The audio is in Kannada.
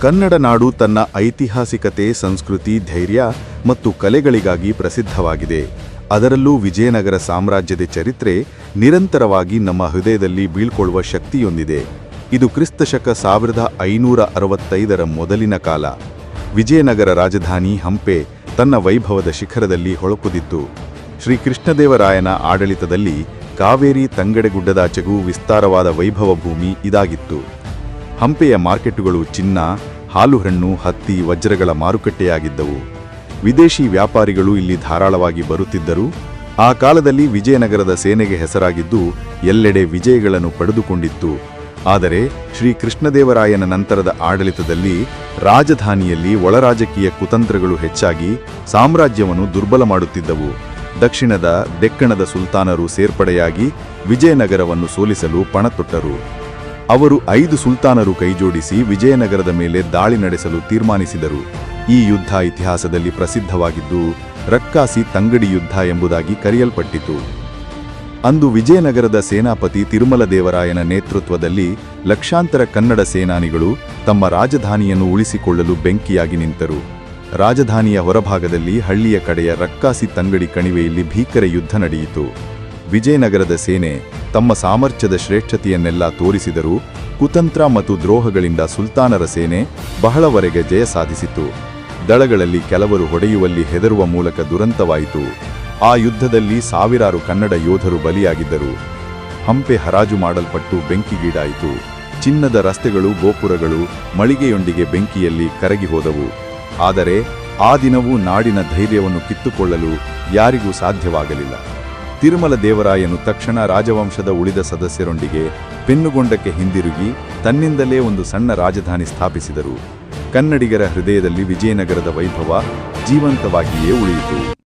ಕನ್ನಡ ನಾಡು ತನ್ನ ಐತಿಹಾಸಿಕತೆ, ಸಂಸ್ಕೃತಿ, ಧೈರ್ಯ ಮತ್ತು ಕಲೆಗಳಿಗಾಗಿ ಪ್ರಸಿದ್ಧವಾಗಿದೆ. ಅದರಲ್ಲೂ ವಿಜಯನಗರ ಸಾಮ್ರಾಜ್ಯದ ಚರಿತ್ರೆ ನಿರಂತರವಾಗಿ ನಮ್ಮ ಹೃದಯದಲ್ಲಿ ಬೀಳ್ಕೊಳ್ಳುವ ಶಕ್ತಿಯೊಂದಿದೆ. ಇದು ಕ್ರಿಸ್ತಶಕ ಸಾವಿರದ ಐನೂರ ಅರವತ್ತೈದರ ಮೊದಲಿನ ಕಾಲ. ವಿಜಯನಗರ ರಾಜಧಾನಿ ಹಂಪೆ ತನ್ನ ವೈಭವದ ಶಿಖರದಲ್ಲಿ ಹೊಳಪುದಿತ್ತು. ಶ್ರೀ ಕೃಷ್ಣದೇವರಾಯನ ಆಡಳಿತದಲ್ಲಿ ಕಾವೇರಿ ತಂಗಡೆಗುಡ್ಡದಾಚೆಗೂ ವಿಸ್ತಾರವಾದ ವೈಭವ ಭೂಮಿ ಇದಾಗಿತ್ತು. ಹಂಪೆಯ ಮಾರ್ಕೆಟುಗಳು ಚಿನ್ನ, ಹಾಲುಹಣ್ಣು, ಹತ್ತಿ, ವಜ್ರಗಳ ಮಾರುಕಟ್ಟೆಯಾಗಿದ್ದವು. ವಿದೇಶಿ ವ್ಯಾಪಾರಿಗಳು ಇಲ್ಲಿ ಧಾರಾಳವಾಗಿ ಬರುತ್ತಿದ್ದರು. ಆ ಕಾಲದಲ್ಲಿ ವಿಜಯನಗರದ ಸೇನೆಗೆ ಹೆಸರಾಗಿದ್ದು ಎಲ್ಲೆಡೆ ವಿಜಯಗಳನ್ನು ಪಡೆದುಕೊಂಡಿತ್ತು. ಆದರೆ ಶ್ರೀ ಕೃಷ್ಣದೇವರಾಯನ ನಂತರದ ಆಡಳಿತದಲ್ಲಿ ರಾಜಧಾನಿಯಲ್ಲಿ ಒಳರಾಜಕೀಯ ಕುತಂತ್ರಗಳು ಹೆಚ್ಚಾಗಿ ಸಾಮ್ರಾಜ್ಯವನ್ನು ದುರ್ಬಲ ಮಾಡುತ್ತಿದ್ದವು. ದಕ್ಷಿಣದ, ದೆಕ್ಕಣದ ಸುಲ್ತಾನರು ಸೇರ್ಪಡೆಯಾಗಿ ವಿಜಯನಗರವನ್ನು ಸೋಲಿಸಲು ಪಣತೊಟ್ಟರು. ಅವರು ಐದು ಸುಲ್ತಾನರು ಕೈಜೋಡಿಸಿ ವಿಜಯನಗರದ ಮೇಲೆ ದಾಳಿ ನಡೆಸಲು ತೀರ್ಮಾನಿಸಿದರು. ಈ ಯುದ್ಧ ಇತಿಹಾಸದಲ್ಲಿ ಪ್ರಸಿದ್ಧವಾಗಿದ್ದು, ರಕ್ಕಾಸಿ ತಂಗಡಿ ಯುದ್ಧ ಎಂಬುದಾಗಿ ಕರೆಯಲ್ಪಟ್ಟಿತು. ಅಂದು ವಿಜಯನಗರದ ಸೇನಾಪತಿ ತಿರುಮಲ ದೇವರಾಯನ ನೇತೃತ್ವದಲ್ಲಿ ಲಕ್ಷಾಂತರ ಕನ್ನಡ ಸೇನಾನಿಗಳು ತಮ್ಮ ರಾಜಧಾನಿಯನ್ನು ಉಳಿಸಿಕೊಳ್ಳಲು ಬೆಂಕಿಯಾಗಿ ನಿಂತರು. ರಾಜಧಾನಿಯ ಹೊರಭಾಗದಲ್ಲಿ ಹಳ್ಳಿಯ ಕಡೆಯ ರಕ್ಕಾಸಿ ತಂಗಡಿ ಕಣಿವೆಯಲ್ಲಿ ಭೀಕರ ಯುದ್ಧ ನಡೆಯಿತು. ವಿಜಯನಗರದ ಸೇನೆ ತಮ್ಮ ಸಾಮರ್ಥ್ಯದ ಶ್ರೇಷ್ಠತೆಯನ್ನೆಲ್ಲ ತೋರಿಸಿದರೂ ಕುತಂತ್ರ ಮತ್ತು ದ್ರೋಹಗಳಿಂದ ಸುಲ್ತಾನರ ಸೇನೆ ಬಹಳವರೆಗೆ ಜಯ ಸಾಧಿಸಿತು ದಳಗಳಲ್ಲಿ ಕೆಲವರು ಹೊಡೆಯುವಲ್ಲಿ ಹೆದರುವ ಮೂಲಕ ದುರಂತವಾಯಿತು. ಆ ಯುದ್ಧದಲ್ಲಿ ಸಾವಿರಾರು ಕನ್ನಡ ಯೋಧರು ಬಲಿಯಾಗಿದ್ದರು. ಹಂಪೆ ಹರಾಜು ಮಾಡಲ್ಪಟ್ಟು ಬೆಂಕಿಗೀಡಾಯಿತು. ಚಿನ್ನದ ರಸ್ತೆಗಳು, ಗೋಪುರಗಳು ಮಳಿಗೆಯೊಂದಿಗೆ ಬೆಂಕಿಯಲ್ಲಿ ಕರಗಿ ಹೋದವು. ಆದರೆ ಆ ದಿನವೂ ನಾಡಿನ ಧೈರ್ಯವನ್ನು ಕಿತ್ತುಕೊಳ್ಳಲು ಯಾರಿಗೂ ಸಾಧ್ಯವಾಗಲಿಲ್ಲ. ತಿರುಮಲ ದೇವರಾಯನು ತಕ್ಷಣ ರಾಜವಂಶದ ಉಳಿದ ಸದಸ್ಯರೊಂದಿಗೆ ಪೆನ್ನುಗೊಂಡಕ್ಕೆ ಹಿಂದಿರುಗಿ ತನ್ನಿಂದಲೇ ಒಂದು ಸಣ್ಣ ರಾಜಧಾನಿ ಸ್ಥಾಪಿಸಿದರು. ಕನ್ನಡಿಗರ ಹೃದಯದಲ್ಲಿ ವಿಜಯನಗರದ ವೈಭವ ಜೀವಂತವಾಗಿಯೇ ಉಳಿಯಿತು.